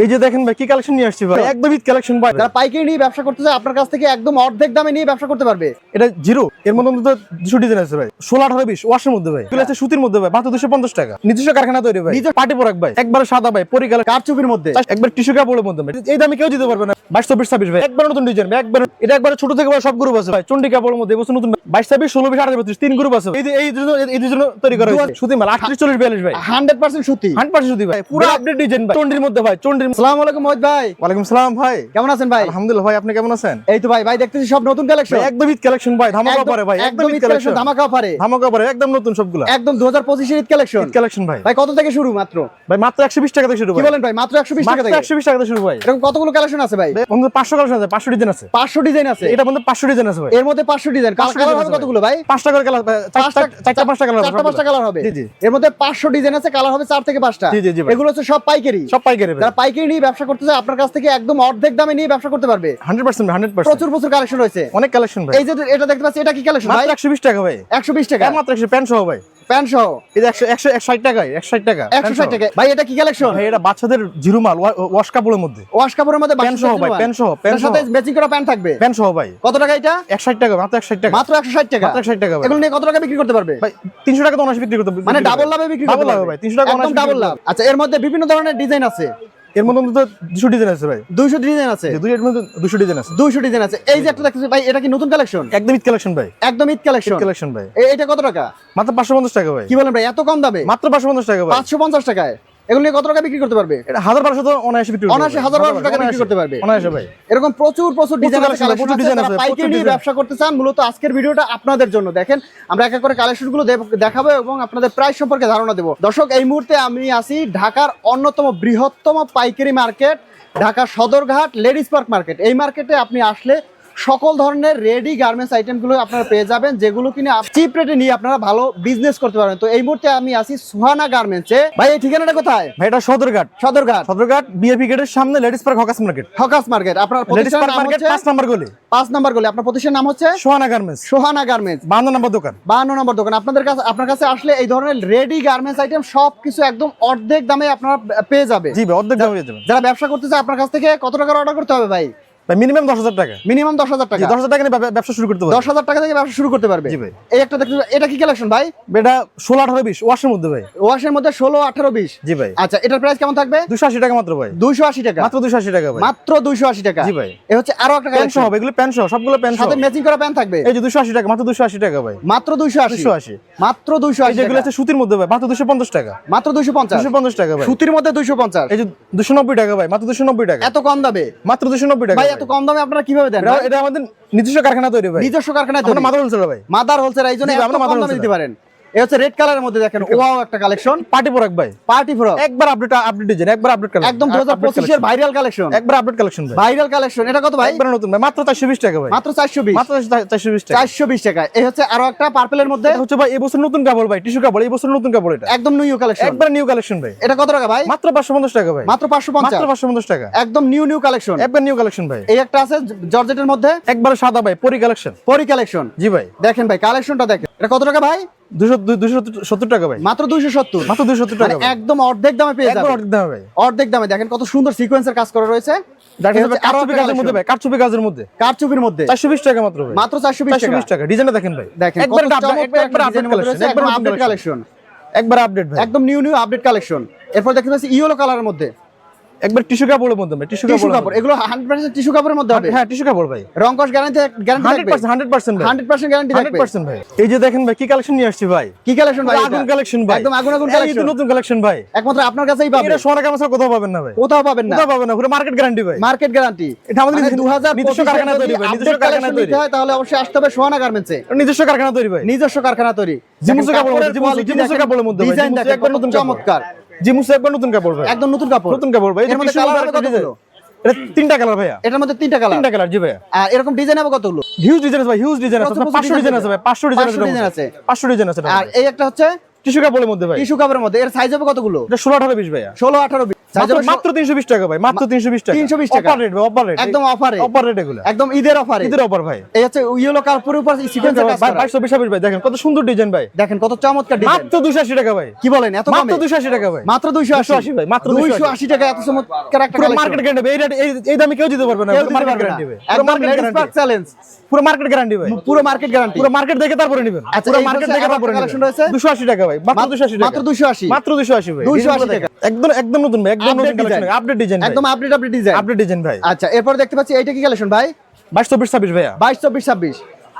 এই যে দেখেন ভাই কি কালেকশন নিয়ে আসছি ভাই? একদম ঈদ কালেকশন ভাই। যারা পাইকারি নিয়ে ব্যবসা করতে চায় আপনার কাছ থেকে একদম অর্ধেক দামে নিয়ে ব্যবসা করতে পারবে। এটা জিরো। এর মধ্যে অন্তত দুশো ডিজাইন আছে ভাই। ষোলো আঠারো বিশ ওয়াশের মধ্যে ভাই। আছে সুতির মধ্যে ভাই মাত্র দুশো পঞ্চাশ টাকা। নিজস্ব কারখানা তৈরি ভাই। নিজের পার্টি পরাক ভাই। একবার সাদা ভাই পরিকাল কারচুপির মধ্যে। একবার টিস্যু কাপড়ের মধ্যে ভাই। এই দামে কেউ দিতে পারবে না। বাইশ চব্বিশ ছাব্বিশ ভাই। একবার নতুন ডিজাইন ভাই একবার এটা একবার ছোট থেকে বড় সব গ্রুপ আছে ভাই। চন্ডি কাপড়ের মধ্যে এবছর নতুন বাইশ ছাব্বিশ ষোলো বিশ আঠারো বত্রিশ তিন গ্রুপ আছে। এই এই এই দুজন তৈরি করা সুতি মাল আটত্রিশ চল্লিশ বিয়াল্লিশ ভাই। হান্ড্রেড পার্সেন্ট সত্যি হান্ড্রেড পার্সেন্ট সুতি ভাই। পুরো আপডেট ডিজাইন ভাই। চন্ডির মধ্যে ভাই চন্ডির সালাম আলাইকুম মোহিত ভাই। ওয়ালাইকুম সালাম ভাই। কেমন আছেন ভাই? আলহামদুলিল্লাহ ভাই আপনি কেমন আছেন? এই তো ভাই ভাই দেখতেছি সব নতুন কালেকশন একদম ঈদ কালেকশন ভাই ধামাকা পরে ভাই একদম ঈদ কালেকশন ধামাকা অফারে ধামাকা পরে একদম নতুন সবগুলা। একদম দু হাজার ঈদ কালেকশন ঈদ কালেকশন ভাই। ভাই কত থেকে শুরু মাত্র? ভাই মাত্র একশো বিশ টাকা থেকে শুরু কি বলেন ভাই মাত্র একশো বিশ টাকা থেকে? একশো বিশ টাকা থেকে শুরু ভাই। এরকম কতগুলো কালেকশন আছে ভাই? বন্ধু কালেকশন আছে ডিজাইন আছে। পাঁচশো ডিজাইন আছে? এটা বন্ধু পাঁচশো ডিজাইন আছে ভাই। এর মধ্যে পাঁচশো ডিজাইন কালার হবে কতগুলো ভাই? পাঁচটা করে কালার পাঁচটা চারটা পাঁচটা কালার চারটা পাঁচটা কালার হবে। জি জি। এর মধ্যে পাঁচশো ডিজাইন আছে কালার হবে চার থেকে পাঁচটা। জি, জি, জি এগুলো হচ্ছে সব পাইকারি। সব পাইকারি যারা নিয়ে ব্যবসা করতে চায় আপনার কাছ থেকে একদম অর্ধেক দামে নিয়ে ব্যবসা করতে পারবে। Hundred percent hundred percent. প্রচুর প্রচুর কালেকশন রয়েছে। অনেক কালেকশন ভাই। এই যে এটা দেখতে পাচ্ছি এটা কি কালেকশন ভাই? মাত্র একশো বিশ টাকা ভাই। একশো বিশ টাকা। মাত্র প্যান্ট সহ ভাই। প্যান্ট সহ। এই যে একশো একশো এক ষাট টাকায় এক ষাট টাকা। একশো ষাট টাকা। ভাই এটা কি কালেকশন? ভাই এটা বাচ্চাদের জিরো মাল ওয়াশ কাপড়ের মধ্যে। ওয়াশ কাপড়ের মধ্যে প্যান্ট সহ ভাই প্যান্ট সহ প্যান্ট সাথে ম্যাচিং করা প্যান্ট থাকবে। প্যান্ট সহ ভাই। কত টাকা এটা? টাকা মাত্র টাকা। মাত্র টাকা। মাত্র 160 টাকা এগুলো নিয়ে কত টাকা বিক্রি করতে পারবে? ভাই তিনশো টাকা তো অনায়াসে বিক্রি করতে মানে ডাবল লাভে বিক্রি করতে পারবে। ভাই টাকা ডাবল লাভ। আচ্ছা এর মধ্যে বিভিন্ন ধরনের ডিজাইন আছে। এর মধ্যে তো দুশো ডিজাইন আছে ভাই। দুইশো ডিজাইন আছে। দুই এর মধ্যে দুশো ডিজাইন আছে। দুইশো ডিজাইন আছে। এই যে একটা দেখতেছি ভাই এটা কি নতুন কালেকশন একদম ঈদ কালেকশন ভাই। একদম ঈদ কালেকশন কালেকশন ভাই। এটা কত টাকা? মাত্র পাঁচশো পঞ্চাশ টাকা ভাই। কি বলেন ভাই এত কম দামে? মাত্র পাঁচশো পঞ্চাশ টাকা পাঁচশো পঞ্চাশ টাকায়? এগুলো কত টাকা বিক্রি করতে পারবে? এটা হাজার বারোশো তো অনায়াসে বিক্রি অনায়াসে হাজার বারোশো টাকা বিক্রি করতে পারবে। অনায়াসে ভাই। এরকম প্রচুর প্রচুর ডিজাইন আছে প্রচুর design আছে পাইকারি নিয়ে ব্যবসা করতে চান মূলত আজকের ভিডিওটা আপনাদের জন্য। দেখেন আমরা এক এক করে কালেকশনগুলো দেখাবো এবং আপনাদের প্রাইস সম্পর্কে ধারণা দেবো। দর্শক এই মুহূর্তে আমি আছি ঢাকার অন্যতম বৃহত্তম পাইকারি market Dhaka Sadarghat ladies park market এই মার্কেটে আপনি আসলে সকল ধরনের রেডি গার্মেন্টস আইটেমগুলো আপনারা পেয়ে যাবেন যেগুলো কিনে চিপ রেটে নিয়ে আপনারা ভালো বিজনেস করতে পারবেন। তো এই মুহূর্তে আমি আছি সুহানা গার্মেন্টসে ভাই এই ঠিকানাটা কোথায়? ভাই এটা সদরঘাট। সদরঘাট। সদরঘাট বিএপি গেটের সামনে ladies park hawkers market hawkers market আপনার লেডিস পার্ক নাম মার্কেট হচ্ছে পাঁচ নাম্বার গলি। পাঁচ নাম্বার গলি। আপনার প্রতিষ্ঠানের নাম হচ্ছে সোহানা গার্মেন্টস সোহানা গার্মেন্টস বান্ন নম্বর দোকান। বাহান্ন নম্বর দোকান। আপনাদের কাছে আপনার কাছে আসলে এই ধরনের রেডি গার্মেন্টস আইটেম সব কিছু একদম অর্ধেক দামে আপনারা পেয়ে যাবে জি অর্ধেক দামে পেয়ে যাবেন। যারা ব্যবসা করতে চায় আপনার কাছ থেকে কত টাকার অর্ডার করতে হবে ভাই? মিনিমাম দশ হাজার টাকা। মিনিমাম দশ হাজার টাকা। দশ হাজার টাকা ব্যবসা শুরু করতে পারবেন দশ হাজার টাকা থেকে ব্যবসা শুরু করতে পারবে। জি ভাই। এই একটা দেখতে এটা কি কালেকশন ভাই? এটা ষোলো আঠারো বিশ ওয়াশের মধ্যে ভাই। ওয়াশের মধ্যে ষোলো আঠারো বিশ। জি ভাই। আচ্ছা এটার প্রাইস কেমন থাকবে? দুশো আশি টাকা মাত্র ভাই। দুইশো আশি টাকা। মাত্র দুশো আশি টাকা ভাই। মাত্র দুইশো আশি টাকা। জি ভাই। এ হচ্ছে আরও একটা প্যান্ট সহ এগুলো প্যান্ট সহ সবগুলো প্যান্ট সাথে ম্যাচিং করা প্যান্ট থাকবে। এই যে দুশো আশি টাকা মাত্র দুশো আশি টাকা ভাই। মাত্র দুইশো আশি। দুশো আশি। মাত্র এই আশি টাকা। আছে সুতির মধ্যে ভাই মাত্র দুশো পঞ্চাশ টাকা। মাত্র দুইশো পঞ্চাশ। দুশো পঞ্চাশ টাকা ভাই। সুতির মধ্যে দুইশো পঞ্চাশ। এই যে দুশো নব্বই টাকা ভাই মাত্র দুশো নব্বই টাকা। এত কম দামে। মাত্র দুশো নব্বই টাকা। এত কম দামে আপনারা কীভাবে দেন? এটা- আমাদের নিজস্ব কারখানা তৈরি ভাই। নিজস্ব কারখানা তৈরি। মাদার হোলসেল ভাই। মাদার হোলসেল এই জন্য আমরা কম দামে দিতে পারেন। এই হচ্ছে রেড কালারের মধ্যে দেখেন ওয়াও একটা কালেকশন পার্টি পরাক ভাই। পার্টি ফ্রক একবার আপডেট আপডেট ডিজাইন একবার আপডেট কালেকশন একদম দু হাজার ভাইরাল কালেকশন একবার আপডেট কালেকশন ভাই। ভাইরাল কালেকশন এটা কত ভাই? একবার নতুন ভাই। মাত্র চারশো বিশ টাকা ভাই। মাত্র চারশো বিশ। মাত্র চারশো বিশ টাকা। চারশো বিশ টাকা। এই হচ্ছে আরও একটা পার্পেলের মধ্যে। হচ্ছে ভাই এবছর নতুন কাপড় ভাই। টিস্যু কাপড় এই বছর নতুন কাপড় এটা। একদম নিউ কালেকশন একবার নিউ কালেকশন ভাই। এটা কত টাকা ভাই? মাত্র পাঁচশো পঞ্চাশ টাকা ভাই। মাত্র পাঁচশো পঞ্চাশ। মাত্র পাঁচশো পঞ্চাশ টাকা। একদম নিউ নিউ কালেকশন একবার নিউ কালেকশন ভাই। এই একটা আছে জর্জেটের মধ্যে। একবার সাদা ভাই। পরি কালেকশন পরি কালেকশন জি ভাই। দেখেন ভাই কালেকশনটা দেখেন। এটা কত টাকা ভাই? দুশো দুশো সত্তর টাকা ভাই। মাত্র দুইশো সত্তর। মাত্র দুশো সত্তর মানে টাকা একদম অর্ধেক দামে পেয়ে যাবেন অর্ধেক দামে ভাই। অর্ধেক দামে। দেখেন কত সুন্দর সিকোয়েন্সের কাজ করা রয়েছে। কারচুপি মধ্যে। ভাই কারচুপি কাজের মধ্যে। কারচুপির মধ্যে। চারশো বিশ টাকা মাত্র ভাই। মাত্র চারশো বিশ চারশো টাকা বিশ টাকা। ডিজাইনটা দেখেন ভাই। দেখেন একবার একবার আপডেট কালেকশন একবার একদম আপডেট কালেকশন একবার আপডেট ভাই একদম নিউ নিউ আপডেট কালেকশন এরপর দেখতে পাচ্ছি ইয়েলো কালারের মধ্যে। একবার টিস্যু কাপড়ের মধ্যে ভাই টিস্যু কাপড় এগুলো হান্ড্রেড পার্সেন্ট টিস্যু কাপড়ের মধ্যে হবে। হ্যাঁ টিস্যু কাপড় ভাই। রং কস গ্যারান্টি গ্যারান্টি হান্ড্রেড থাকবে পার্সেন্ট হান্ড্রেড পার্সেন্ট ভাই। হান্ড্রেড পার্সেন্ট গ্যারান্টি হান্ড্রেড থাকবে পার্সেন্ট ভাই। এই যে দেখেন ভাই কি কালেকশন নিয়ে আসছি ভাই? কি কালেকশন ভাই আগুন কালেকশন ভাই। একদম আগুন আগুন এই নতুন কালেকশন ভাই। একমাত্র আপনার কাছেই পাবে এটা সোনা কামাসা কোথাও পাবেন না ভাই। কোথাও পাবেন না। কোথাও পাবেন না পুরো মার্কেট গ্যারান্টি ভাই। মার্কেট গ্যারান্টি এটা আমাদের মানে নিজস্ব- কারখানা তৈরি ভাই, নিজস্ব কারখানা তৈরি। হয় তাহলে অবশ্যই আসতে হবে সোহানা গার্মেন্টসে নিজস্ব কারখানা তৈরি ভাই। নিজস্ব কারখানা তৈরি। জিমুসু কাপড়ের মধ্যে, জিমুসু- কাপড়ের ডিজাইন নতুন কাপড়। চমৎকার জিমুসু একবার নতুন কাপড় ভাই। একদম নতুন কাপড়। নতুন কাপড় ভাই। এর মধ্যে কালার একটা কতগুলো? এটা তিনটা কালার ভাইয়া। এটার মধ্যে তিনটা কালার তিনটা কালার জি ভাইয়া। আর এরকম ডিজাইন হবে কতগুলো? হিউজ ডিজাইন আছে ভাই হিউজ ডিজাইন আছে। প্রচুর প্রচুর পাঁচশো ডিজাইন আছে ভাই পাঁচশো ডিজাইন আছে 500 ডিজাইন আছে। পাঁচশো ডিজাইন আছে আর এই একটা হচ্ছে টিস্যু কাপড়ের মধ্যে ভাই। টিস্যু কাপড়ের মধ্যে। এর সাইজ হবে কতগুলো? এটা মাত্র 320 টাকা ভাই মাত্র 320 টাকা। 320 টাকা। অফার রেট অফার রেট একদম অফারে অফার রেট এগুলো। একদম ঈদের অফারে ঈদের অফার ভাই। এই ইয়েলো উপর সিকোয়েন্স আচ্ছা, ভাই ভাই দেখেন কত সুন্দর ডিজাইন ভাই। দেখেন কত চমৎকার ডিজাইন মাত্র 280 টাকা ভাই। কি বলেন এত মাত্র 280 টাকা ভাই। মাত্র 280 ভাই মাত্র 280 টাকা এত চমৎকার একটা পুরো মার্কেট গ্যারান্টি এই রেট এই দামে কেউ দিতে পারবে না। মার্কেট গ্যারান্টি ভাই। একদম চ্যালেঞ্জ পুরো মার্কেট গ্যারান্টি ভাই। পুরো মার্কেট গ্যারান্টি পুরো মার্কেট দেখে তারপরে নেবেন। আচ্ছা, পুরো মার্কেট দেখে তারপরে কালেকশন 280 টাকা ভাই মাত্র 280 টাকা। মাত্র 280 মাত্র 280 ভাই। 280 টাকা। একদম একদম নতুন ভাই আপডেট ডিজাইন ভাই। আচ্ছা এরপর দেখতে পাচ্ছি এইটা কি কালেকশন ভাই? বাইশ চব্বিশ ছাব্বিশ ভাইয়া। বাইশ চব্বিশ ছাব্বিশ।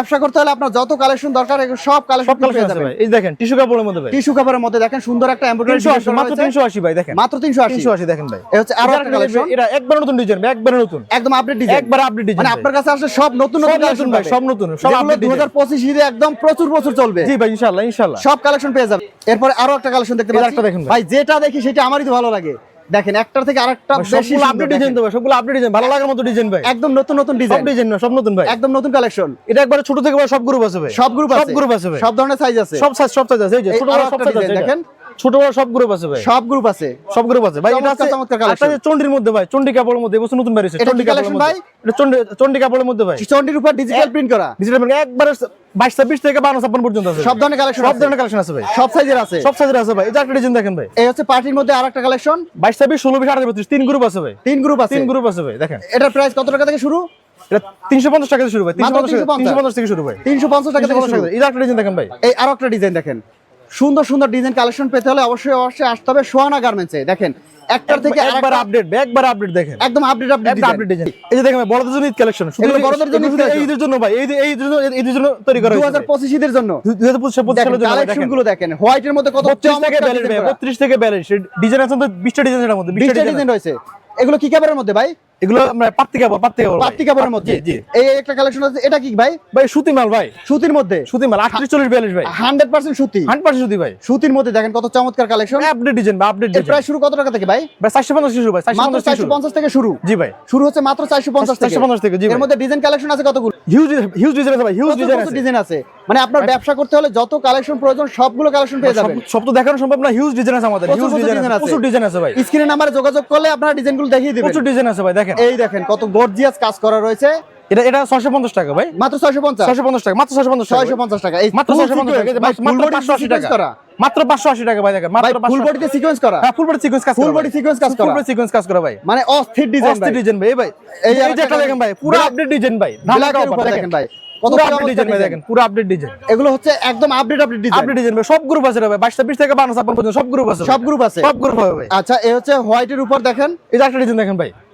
ব্যবসা করতে হলে আপনার যত কালেকশন দরকার সব কালেকশন পেয়ে যাবেন। এই দেখেন টিস্যু কাপড়ের মধ্যে ভাই। টিস্যু কাপড়ের মধ্যে দেখেন সুন্দর একটা এমব্রয়ডারি মাত্র 380 ভাই দেখেন। মাত্র 380 দেখেন ভাই। হচ্ছে আরও একটা কালেকশন এটা একবার নতুন ডিজাইন একবার নতুন। একদম আপডেট ডিজাইন একবার আপডেট ডিজাইন মানে আপনার কাছে সব নতুন নতুন কালেকশন ভাই সব নতুন সব আপডেট 2025 একদম প্রচুর প্রচুর চলবে। জি ভাই ইনশাআল্লাহ ইনশাআল্লাহ। সব কালেকশন পেয়ে যাবেন। এরপর আরও একটা কালেকশন দেখতে পাচ্ছি। দেখুন ভাই যেটা দেখি সেটা আমারই তো ভালো লাগে। দেখেন একটার থেকে আরেকটা বেশি আপডেট ডিজাইন দেবে সবগুলো আপডেট ডিজাইন ভালো লাগার মতো ডিজাইন ভাই। একদম নতুন নতুন ডিজাইন সব ডিজাইন না সব নতুন ভাই। একদম নতুন কালেকশন এটা একবারে ছোট থেকে বড় সব গ্রুপ আছে ভাই। সব গ্রুপ আছে। সব গ্রুপ আছে ভাই। সব ধরনের সাইজ আছে। সব সাইজ সব সাইজ আছে এই যে ছোট বড় সব সাইজ আছে দেখেন। ছোট বড় সব গ্রুপ আছে ভাই। সব গ্রুপ আছে। সব গ্রুপ আছে। ভাই এটা চমৎকার কালেকশন চন্ডির মধ্যে ভাই চন্ডি কাপড়ের মধ্যে এবছর নতুন চন্ডি কালেকশন ভাই? এটা চন্ডি চন্ডি কাপড়ের মধ্যে ভাই। চন্ডির উপর ডিজিটাল প্রিন্ট করা। ডিজিটাল প্রিন্ট একবারে 22 26 থেকে 52 56 পর্যন্ত আছে। সব ধরনের কালেকশন সব ধরনের কালেকশন আছে ভাই। সব সাইজের আছে। সব সাইজের আছে ভাই। এটা একটা ডিজাইন দেখেন ভাই। এই হচ্ছে পার্টির মধ্যে আরেকটা কালেকশন 22 26 16 28 32 তিন গ্রুপ আছে ভাই। তিন গ্রুপ আছে। তিন গ্রুপ আছে ভাই দেখেন। প্রাইস কত টাকা থেকে শুরু? এটা 350 টাকা থেকে শুরু ভাই। 350 থেকে শুরু ভাই। 350 টাকা থেকে শুরু। এটা একটা ডিজাইন দেখেন ভাই। এই আরেকটা ডিজাইন দেখেন। সুন্দর সুন্দর ডিজাইন কালেকশন পেতে হলে অবশ্যই অবশ্যই আসতে হবে সোহানা গার্মেন্টসে দেখেন একটার থেকে একবার আপডেট একবার আপডেট দেখেন। একদম আপডেট আপডেট আপডেট ডিজাইন এই যে দেখেন বড়দের জন্য ঈদ কালেকশন শুধু বড়দের জন্য ঈদের জন্য ভাই এই এই জন্য জন্য তৈরি করা 2025 ঈদের জন্য। 2025 সালের জন্য কালেকশনগুলো দেখেন হোয়াইট এর মধ্যে কত 32 থেকে ব্যালেন্স 32 থেকে ব্যালেন্স ডিজাইন আছে তো 20টা মধ্যে 20টা ডিজাইন রয়েছে। এগুলো কি ক্যামেরার মধ্যে ভাই? এগুলো আমরা পাত্তি কাপড় পাত্তি কাপড় পাত্তি কাপড়ের মধ্যে? এই একটা কালেকশন আছে এটা কি ভাই? ভাই সুতি মাল ভাই। সুতির মধ্যে? সুতি মাল 38 40 42 ভাই। 100% সুতি? 100% সুতি ভাই। সুতির মধ্যে দেখেন কত চমৎকার কালেকশন আপডেট ডিজাইন বা আপডেট ডিজাইন প্রায় শুরু কত টাকা থেকে ভাই? ভাই 450 শুরু ভাই 450 থেকে শুরু। জি ভাই। শুরু হচ্ছে মাত্র থেকে। জি এর মধ্যে ডিজাইন কালেকশন আছে কতগুলো? হিউজ হিউজ ডিজাইন আছে ভাই হিউজ ডিজাইন আছে। ডিজাইন আছে? মানে আপনার ব্যবসা করতে হলে যত কালেকশন প্রয়োজন সবগুলো কালেকশন পেয়ে যাবেন। সব তো দেখানো সম্ভব না হিউজ ডিজাইন আছে আমাদের হিউজ ডিজাইন আছে প্রচুর ডিজাইন আছে ভাই। স্ক্রিনে নাম্বারে যোগাযোগ করলে আপনারা ডিজাইনগুলো দেখিয়ে দিবেন। প্রচুর ডিজাইন আছে ভাই দেখেন। দেখেন। এই দেখেন কত গর্জিয়াস কাজ করা রয়েছে। এটা এটা 650 টাকা ভাই। মাত্র 650 650 টাকা মাত্র টাকা এই মাত্র 650 টাকা। মাত্র 580 টাকা। মাত্র 580 টাকা ভাই দেখেন মাত্র ফুল বডিতে সিকোয়েন্স করা। ফুল বডি সিকোয়েন্স কাজ ফুল বডি সিকোয়েন্স কাজ ফুল বডি সিকোয়েন্স কাজ করা ভাই। মানে অস্থির ডিজাইন অস্থির ডিজাইন ভাই ভাই। এই দেখেন ভাই পুরো আপডেট ডিজাইন ভাই। দেখেন ভাই। কত ডিজাইন দেখেন? পুরো আপডেট ডিজাইন এগুলো হচ্ছে একদম আপডেট আপডেট ডিজাইন ডিজাইন সব গ্রুপ আছে থেকে সব গ্রুপ আছে সব গ্রুপ আছে। সব আচ্ছা এই হচ্ছে হোয়াইটের উপর দেখেন। এই একটা ডিজাইন দেখেন ভাই।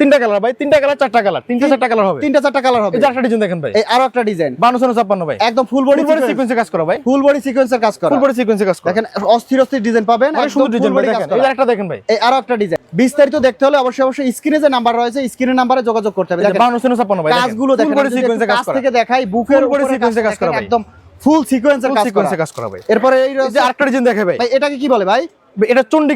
তিনটা কালার ভাই তিনটা কালার চারটা কালার তিনটা চারটা কালার হবে। তিনটা চারটা কালার হবে। এই ডিজাইন ভাই। এই আরও একটা ডিজাইন 5256 ভাই। একদম ফুল বডি বডি সিকোয়েন্সে কাজ ভাই। ফুল বডি কাজ ফুল বডি সিকোয়েন্সে কাজ দেখেন অস্থির অস্থির ডিজাইন পাবেন আর সুন্দর ডিজাইন ভাই এই দেখেন ভাই। এই আরও একটা ডিজাইন বিস্তারিত দেখতে হলে অবশ্যই অবশ্যই স্ক্রিনে যে নাম্বার রয়েছে স্ক্রিনের নাম্বারে যোগাযোগ করতে হবে। 5256 ভাই কাজগুলো দেখেন ফুল বডি সিকোয়েন্সে কাজ থেকে দেখাই বুকের উপরে সিকোয়েন্সে কাজ করা একদম ফুল সিকোয়েন্সের কাজ করা। এরপরে এই যে আরেকটা ডিজাইন দেখে ভাই। ভাই এটাকে কি বলে ভাই? এটা চন্ডি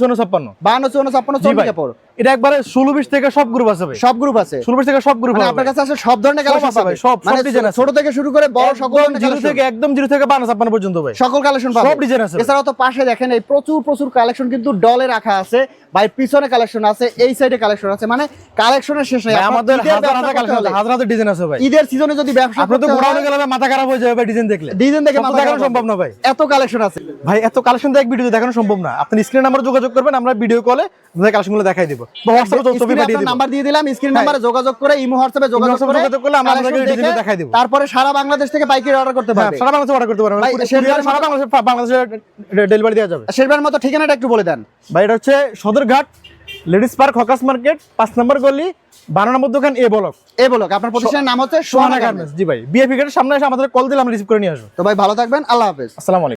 শূন্য ছাপ্পান্ন। শূন্য ছাপ্পান্ন এটা একবারে ষোলো বিশ থেকে সব গ্রুপ আছে সব গ্রুপ আছে। ষোলো বিশ থেকে সব গ্রুপ মানে আপনার কাছে আছে সব ধরনের কালেকশন পাবে সব মানে ছোট থেকে শুরু করে বড় সকল জিরো থেকে একদম জিরো থেকে ছাপ্পান্ন পর্যন্ত সকল কালেকশন পাবে সব ডিজাইন আছে এছাড়াও তো পাশে দেখেন এই প্রচুর প্রচুর কালেকশন কিন্তু ডলে রাখা আছে। ভাই পিছনে কালেকশন আছে এই সাইডে কালেকশন আছে। মানে কালেকশনের শেষ নাই। আমাদের হাজার হাজার কালেকশন আছে হাজার হাজার ডিজাইন আছে ভাই। ঈদের সিজনে যদি ব্যবসা আপনি তো গেলে মাথা খারাপ হয়ে যাবে ডিজাইন দেখলে ডিজাইন দেখে মাথা খারাপ সম্ভব না ভাই। এত কালেকশন আছে। ভাই এত কালেকশন দেখ ভিডিও দেখানো সম্ভব না। আপনি স্ক্রিন নাম্বার যোগাযোগ করবেন আমরা ভিডিও কলে আপনাদের কালেকশনগুলো দেখাই দিব। হোয়াটসঅ্যাপে ছবি পাঠিয়ে দিব। নাম্বার দিয়ে দিলাম স্ক্রিন নাম্বারে যোগাযোগ করে ইমো হোয়াটসঅ্যাপে যোগাযোগ করে যোগাযোগ করলে আমরা ডিটেইলস দেখে দেখাই দিব। তারপরে সারা বাংলাদেশ থেকে পাইকারি অর্ডার করতে হ্যাঁ পারবে সারা বাংলাদেশে অর্ডার করতে পারবেন। কুরিয়ারে সারা বাংলাদেশে বাংলাদেশে ডেলিভারি দেওয়া যাবে। শেষবার মতো ঠিকানাটা একটু বলে দেন। ভাই এটা হচ্ছে Sadarghat ladies park hawkers market পাঁচ নম্বর গলি বারো নম্বর দোকান এ বলক এ বলক আপনার প্রতিষ্ঠানের নাম হচ্ছে সোহানা গার্মেন্টস জি ভাই বিএফি গেটের সামনে এসে আমাদের কল দিলে আমরা রিসিভ করে নিয়ে আসব। তো ভাই ভালো থাকবেন আল্লাহ হাফেজ। আসসালামু আলাইকুম।